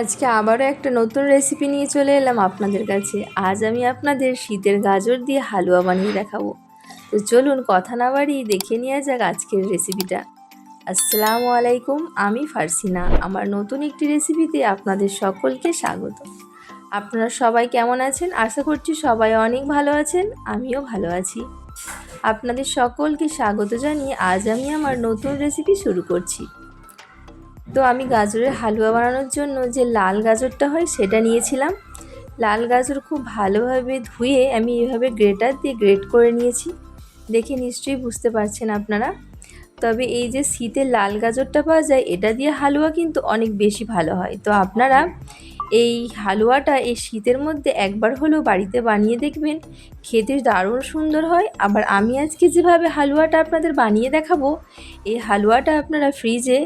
আজকে আবারও একটা নতুন রেসিপি নিয়ে চলে এলাম আপনাদের কাছে। আজ আমি আপনাদের শীতের গাজর দিয়ে হালুয়া বানিয়ে দেখাবো। তো চলুন কথা না বাড়িয়ে দেখে নেওয়া যাক আজকের রেসিপিটা আসসালামু আলাইকুম, আমি ফারসিনা। আমার নতুন একটি রেসিপিতে আপনাদের সকলকে স্বাগত। আপনারা সবাই কেমন আছেন? আশা করছি সবাই অনেক ভালো আছেন, আমিও ভালো আছি। আপনাদের সকলকে স্বাগত জানিয়ে আজ আমি আমার নতুন রেসিপি শুরু করছি। তো আমি গাজরের হালুয়া বানানোর জন্য যে লাল গাজরটা হয় সেটা নিয়েছিলাম। লাল গাজর খুব ভালোভাবে ধুয়ে আমি এভাবে গ্রেটার দিয়ে গ্রেট করে নিয়েছি। দেখে নিশ্চয়ই বুঝতে পারছেন আপনারা। তবে এই যে শীতের লাল গাজরটা পাওয়া যায়, এটা দিয়ে হালুয়া কিন্তু অনেক বেশি ভালো হয়। তো আপনারা এই হালুয়াটা এই শীতের মধ্যে একবার হলেও বাড়িতে বানিয়ে দেখবেন। খেতে দারুণ সুন্দর হয়। আবার আমি আজকে যেভাবে হালুয়াটা আপনাদের বানিয়ে দেখাবো, এই হালুয়াটা আপনারা ফ্রিজে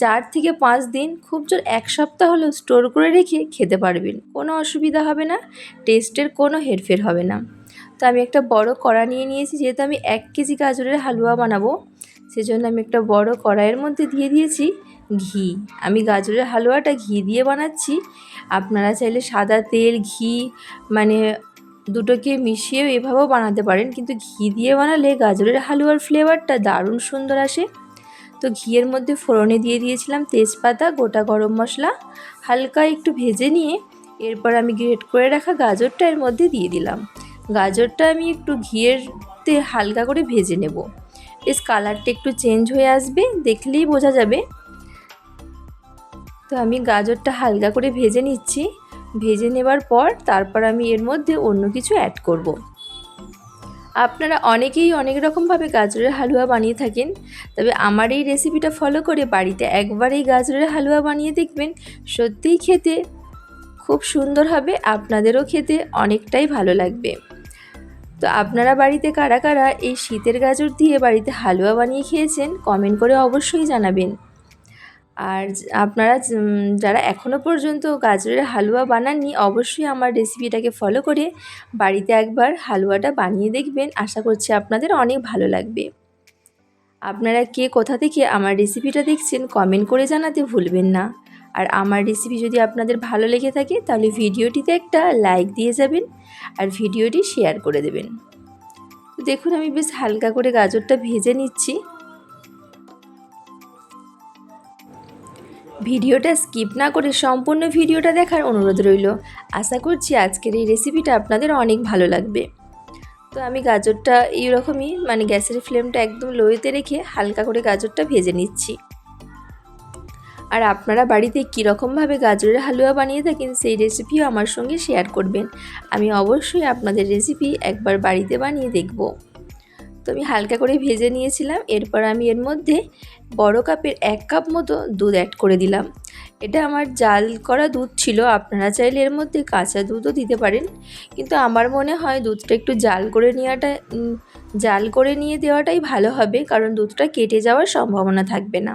চার থেকে পাঁচ দিন খুব জোর এক সপ্তাহ হলেও স্টোর করে রেখে খেতে পারবেন। কোনো অসুবিধা হবে না টেস্টের কোনো হেরফের হবে না। তো আমি একটা বড় কড়া নিয়ে নিয়েছি, যেহেতু আমি এক কেজি গাজরের হালুয়া বানাবো, সেজন্য আমি একটা বড় কড়াইয়ের মধ্যে দিয়ে দিয়েছি ঘি। আমি গাজরের হালুয়াটা ঘি দিয়ে বানাচ্ছি। আপনারা চাইলে সাদা তেল, ঘি মানে দুটোকে মিশিয়েও এভাবেও বানাতে পারেন, কিন্তু ঘি দিয়ে বানালে গাজরের হালুয়ার ফ্লেভারটা দারুণ সুন্দর আসে। তো ঘিয়ের মধ্যে ফোড়নে দিয়ে দিয়েছিলাম তেজপাতা, গোটা গরম মশলা, হালকা একটু ভেজে নিয়ে এরপর আমি গ্রেট করে রাখা গাজরটা এর মধ্যে দিয়ে দিলাম। গাজরটা আমি একটু ঘিয়েরতে হালকা করে ভেজে নেব। বেশ কালারটা একটু চেঞ্জ হয়ে আসবে, দেখলেই বোঝা যাবে। তো আমি গাজরটা হালকা করে ভেজে নিচ্ছি। ভেজে নেবার পর তারপর আমি এর মধ্যে অন্য কিছু অ্যাড করব। আপনারা অনেকেই অনেক রকমভাবে গাজরের হালুয়া বানিয়ে থাকেন, তবে আমার এই রেসিপিটা ফলো করে বাড়িতে একবার এই গাজরের হালুয়া বানিয়ে দেখবেন। সত্যিই খেতে খুব সুন্দর হবে, আপনাদেরও খেতে অনেকটাই ভালো লাগবে। তো আপনারা বাড়িতে কারা কারা এই শীতের গাজর দিয়ে বাড়িতে হালুয়া বানিয়ে খেয়েছেন কমেন্ট করে অবশ্যই জানাবেন। আর আপনারা যারা এখনও পর্যন্ত গাজরের হালুয়া বানাননি, অবশ্যই আমার রেসিপিটাকে ফলো করে বাড়িতে একবার হালুয়াটা বানিয়ে দেখবেন। আশা করছি আপনাদের অনেক ভালো লাগবে। আপনারা কে কোথা থেকে আমার রেসিপিটা দেখছেন কমেন্ট করে জানাতে ভুলবেন না। আর আমার রেসিপি যদি আপনাদের ভালো লেগে থাকে, তাহলে ভিডিওটিতে একটা লাইক দিয়ে যাবেন আর ভিডিওটি শেয়ার করে দেবেন। দেখুন, আমি বেশ হালকা করে গাজরটা ভেজে নিচ্ছি। ভিডিওটা স্কিপ না করে সম্পূর্ণ ভিডিওটা দেখার অনুরোধ রইল। আশা করছি আজকের এই রেসিপিটা আপনাদের অনেক ভালো লাগবে। তো আমি গাজরটা এইরকমই মানে গ্যাসের ফ্লেমটা একদম লোয়েতে রেখে হালকা করে গাজরটা ভেজে নিচ্ছি। আর আপনারা বাড়িতে কীরকমভাবে গাজরের হালুয়া বানিয়ে থাকেন সেই রেসিপিও আমার সঙ্গে শেয়ার করবেন। আমি অবশ্যই আপনাদের রেসিপি একবার বাড়িতে বানিয়ে দেখব। তো আমি হালকা করে ভেজে নিয়েছিলাম। এরপর আমি এর মধ্যে বড় কাপের এক কাপ মতো দুধ অ্যাড করে দিলাম। এটা আমার জাল করা দুধ ছিল, আপনারা চাইলে এর মধ্যে কাঁচা দুধও দিতে পারেন। কিন্তু আমার মনে হয় দুধটা একটু জাল করে নেওয়াটা জাল করে নিয়ে দেওয়াটাই ভালো হবে, কারণ দুধটা কেটে যাওয়ার সম্ভাবনা থাকবে না।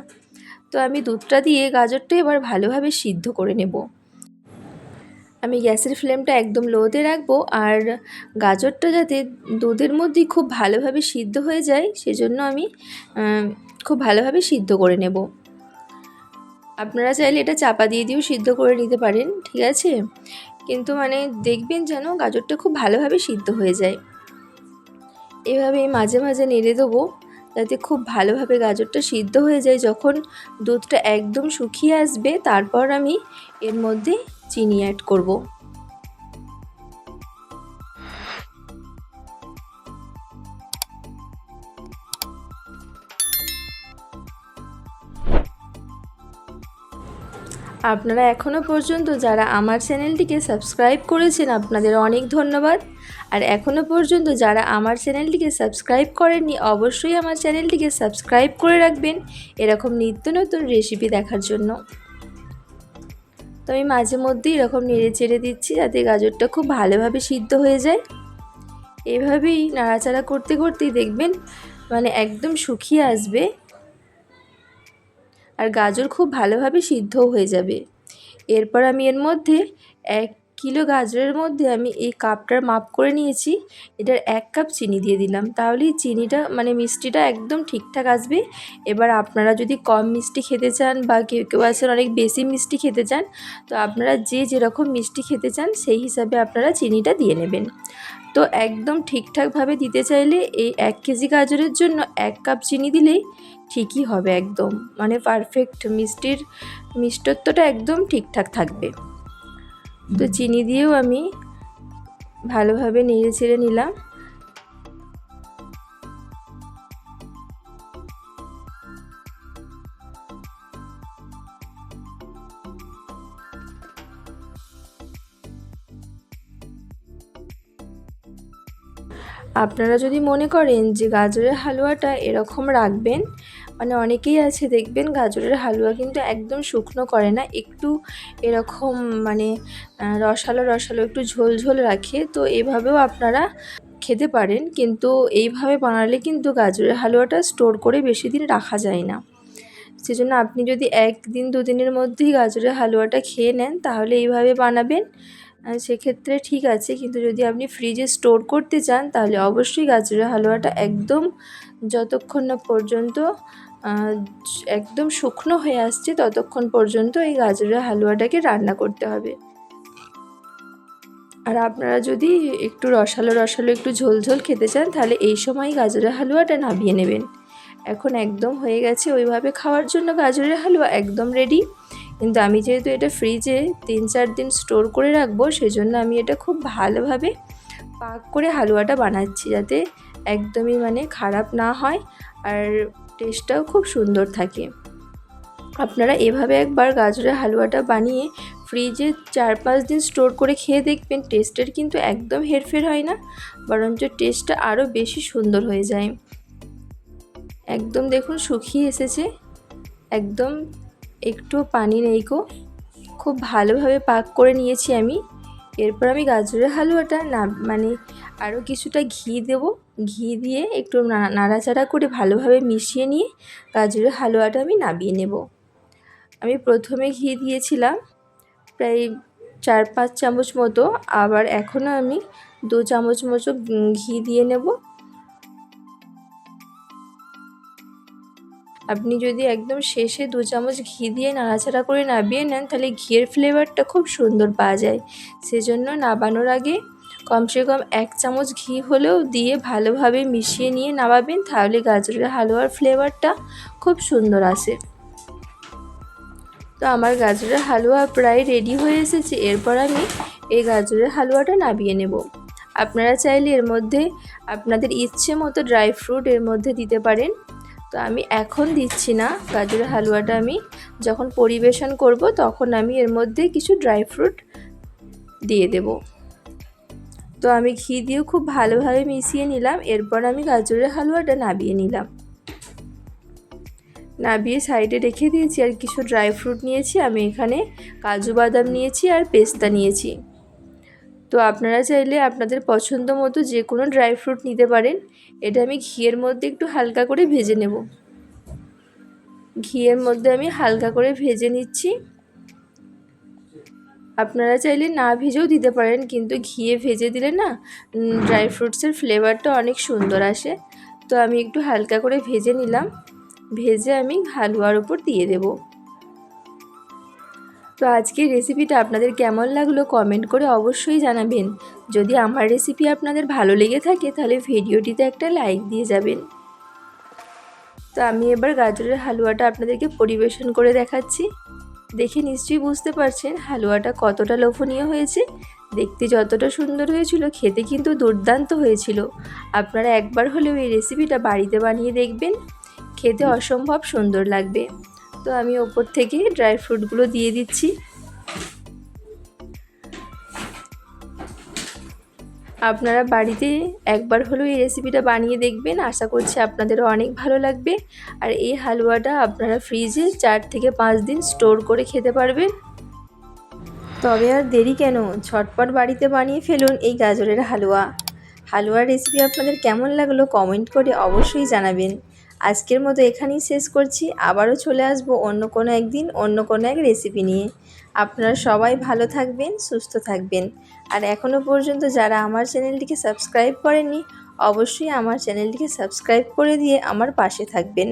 তো আমি দুধটা দিয়ে গাজরটা এবার ভালোভাবে সিদ্ধ করে নেব। আমি গ্যাসের ফ্লেমটা একদম লোতে রাখব আর গাজরটা যাতে দুধের মধ্যেই খুব ভালোভাবে সিদ্ধ হয়ে যায়, সেজন্য আমি খুব ভালোভাবে সিদ্ধ করে নেব। আপনারা চাইলে এটা চাপা দিয়ে দিয়েও সিদ্ধ করে নিতে পারেন, ঠিক আছে? কিন্তু মানে দেখবেন যেন গাজরটা খুব ভালোভাবে সিদ্ধ হয়ে যায়। এভাবে মাঝে মাঝে নেড়ে দেবো। যাতে খুব ভালোভাবে গাজরটা সিদ্ধ হয়ে যায়। যখন দুধটা একদম শুকিয়ে আসবে, তারপর আমি এর মধ্যে চিনি অ্যাড করব। আপনারা এখনও পর্যন্ত যারা আমার চ্যানেলটিকে সাবস্ক্রাইব করেছেন, আপনাদের অনেক ধন্যবাদ। আর এখনও পর্যন্ত যারা আমার চ্যানেলটিকে সাবস্ক্রাইব করেননি, অবশ্যই আমার চ্যানেলটিকে সাবস্ক্রাইব করে রাখবেন এরকম নিত্য নতুন রেসিপি দেখার জন্য। তো আমি মাঝে মধ্যেই এরকম নেড়ে চেড়ে দিচ্ছি যাতে গাজরটা খুব ভালোভাবে সিদ্ধ হয়ে যায়। এভাবেই নাড়াচাড়া করতে করতেই দেখবেন মানে একদম শুকিয়ে আসবে আর গাজর খুব ভালোভাবে সিদ্ধও হয়ে যাবে। এরপর আমি এর মধ্যে এক কিলো গাজরের মধ্যে আমি এই কাপটার মাপ করে নিয়েছি। এটার এক কাপ চিনি দিয়ে দিলাম। তাহলেই চিনিটা মানে মিষ্টিটা একদম ঠিকঠাক আসবে। এবার আপনারা যদি কম মিষ্টি খেতে চান বা কেউ কেউ আছেন অনেক বেশি মিষ্টি খেতে চান, তো আপনারা যে যেরকম মিষ্টি খেতে চান, সেই হিসাবে আপনারা চিনিটা দিয়ে নেবেন। তো একদম ঠিকঠাকভাবে দিতে চাইলে এই এক কেজি গাজরের জন্য এক কাপ চিনি দিলেই ঠিকই হবে একদম। মানে পারফেক্ট মিষ্টির মিষ্টত্বটা একদম ঠিকঠাক থাকবে। তো চিনি দিয়েও আমি ভালোভাবে নেড়ে ছেড়ে নিলাম। আপনারা যদি মনে করেন যে গাজরের হালুয়াটা এরকম রাখবেন মানে অনেকেই আছে দেখবেন গাজরের হালুয়া কিন্তু একদম শুকনো করে না, একটু এরকম মানে রসালো রসালো একটু ঝোল ঝোল রাখে, তো এভাবেও আপনারা খেতে পারেন। কিন্তু এইভাবে বানালে কিন্তু গাজরের হালুয়াটা স্টোর করে বেশি দিন রাখা যায় না। সেজন্য আপনি যদি একদিন দুদিনের মধ্যেই গাজরের হালুয়াটা খেয়ে নেন, তাহলে এইভাবে বানাবেন। সেক্ষেত্রে ঠিক আছে, কিন্তু যদি আপনি ফ্রিজে স্টোর করতে চান, তাহলে অবশ্যই গাজরের হালুয়াটা একদম যতক্ষণ না পর্যন্ত একদম শুকনো হয়ে আসছে, ততক্ষণ পর্যন্ত এই গাজরের হালুয়াটাকে রান্না করতে হবে। আর আপনারা যদি একটু রসালো রসালো একটু ঝোল ঝোল খেতে চান, তাহলে এই সময় গাজরের হালুয়াটা নামিয়ে নেবেন। এখন একদম হয়ে গেছে, ওইভাবে খাওয়ার জন্য গাজরের হালুয়া একদম রেডি কিন্তু আমি যেহেতু এটা ফ্রিজে তিন চার দিন স্টোর করে রাখব, সেজন্য আমি এটা খুব ভালোভাবে পাক করে হালুয়াটা বানাচ্ছি যাতে একদমই মানে খারাপ না হয় আর টেস্টটাও খুব সুন্দর থাকে। আপনারা এভাবে একবার গাজরের হালুয়াটা বানিয়ে ফ্রিজে চার পাঁচ দিন স্টোর করে খেয়ে দেখবেন টেস্টের কিন্তু একদম হেরফের হয় না, বরঞ্চ টেস্টটা আরও বেশি সুন্দর হয়ে যায়। একদম দেখুন শুকিয়ে এসেছে, একদম একটু পানি নেই গো। খুব ভালোভাবে পাক করে নিয়েছি আমি। এরপর আমি গাজরের হালুয়াটা না মানে আরও কিছুটা ঘি দেব। ঘি দিয়ে একটু নাড়াচাড়া করে ভালোভাবে মিশিয়ে নিয়ে গাজরের হালুয়াটা আমি নামিয়ে নেব। আমি প্রথমে ঘি দিয়েছিলাম প্রায় চার পাঁচ চামচ মতো। আবার এখনও আমি দু চামচ মতো ঘি দিয়ে নেব। আপনি যদি একদম শেষে দু চামচ ঘি দিয়ে নাড়াচাড়া করে নাবিয়ে নেন, তাহলে ঘিয়ের ফ্লেভারটা খুব সুন্দর পাওয়া যায়। সেজন্য নাবানোর আগে কমসে কম এক চামচ ঘি হলেও দিয়ে ভালোভাবে মিশিয়ে নিয়ে নামাবেন তাহলে গাজরের হালুয়ার ফ্লেভারটা খুব সুন্দর আসে। তো আমার গাজরের হালুয়া প্রায় রেডি হয়ে এসেছে, এরপর আমি এই গাজরের হালুয়াটা নাবিয়ে নেব। আপনারা চাইলে এর মধ্যে আপনাদের ইচ্ছে মতো ড্রাই ফ্রুট এর মধ্যে দিতে পারেন। তো আমি এখন দিচ্ছি না গাজরের হালুয়াটা আমি। যখন পরিবেশন করব তখন আমি এর মধ্যে কিছু ড্রাই ফ্রুট দিয়ে দেব। তো আমি ঘি দিয়েও খুব ভালোভাবে মিশিয়ে নিলাম, এরপর আমি গাজরের হালুয়াটা নাবিয়ে নিলাম। নাবিয়ে সাইডে রেখে দিয়েছি আর কিছু ড্রাই ফ্রুট নিয়েছি, আমি এখানে কাজু বাদাম নিয়েছি আর পেস্তা নিয়েছি। তো আপনারা চাইলে আপনাদের পছন্দ মতো যে কোনো ড্রাই ফ্রুট নিতে পারেন। এটা আমি ঘিয়ের মধ্যে একটু হালকা করে ভেজে নেব। ঘিয়ের মধ্যে আমি হালকা করে ভেজে নিচ্ছি। আপনারা চাইলে না ভেজেও দিতে পারেন, কিন্তু ঘিয়ে ভেজে দিলে না ড্রাই ফ্রুটসের ফ্লেভারটা অনেক সুন্দর আসে। তো আমি একটু হালকা করে ভেজে নিলাম। ভেজে আমি হালুয়ার উপর দিয়ে দেবো। তো আজকের রেসিপিটা আপনাদের কেমন লাগল কমেন্ট করে অবশ্যই জানাবেন। যদি আমার রেসিপি আপনাদের ভালো লেগে থাকে, তাহলে ভিডিওটিতে একটা লাইক দিয়ে যাবেন। তো আমি এবার গাজরের হালুয়াটা আপনাদেরকে পরিবেশন করে দেখাচ্ছি। দেখে নিশ্চয়ই বুঝতে পারছেন হালুয়াটা কতটা লোভনীয় হয়েছে। দেখতে যতটা সুন্দর হয়েছিল, খেতে কিন্তু দুর্দান্ত হয়েছিল। আপনারা একবার হলেও এই রেসিপিটা বাড়িতে বানিয়ে দেখবেন। খেতে অসম্ভব সুন্দর লাগবে। তো আমি ওপর থেকে ড্রাই ফ্রুটগুলো দিয়ে দিচ্ছি। আপনারা বাড়িতে একবার হলেও এই রেসিপিটা বানিয়ে দেখবেন, আশা করছি আপনাদেরও অনেক ভালো লাগবে। আর এই হালুয়াটা আপনারা ফ্রিজে চার থেকে পাঁচ দিন স্টোর করে খেতে পারবেন। তবে আর দেরি কেন? ঝটপট বাড়িতে বানিয়ে ফেলুন এই গাজরের হালুয়া। হালুয়ার রেসিপি আপনাদের কেমন লাগল কমেন্ট করে অবশ্যই জানাবেন। আজকের মতো এখানেই শেষ করছি। আবারও চলে আসব অন্য কোনো একদিন, অন্য কোনো এক রেসিপি নিয়ে। আপনারা সবাই ভালো থাকবেন, সুস্থ থাকবেন। আর এখনও পর্যন্ত যারা আমার চ্যানেলটিকে সাবস্ক্রাইব করেননি, অবশ্যই আমার চ্যানেলটিকে সাবস্ক্রাইব করে দিয়ে আমার পাশে থাকবেন।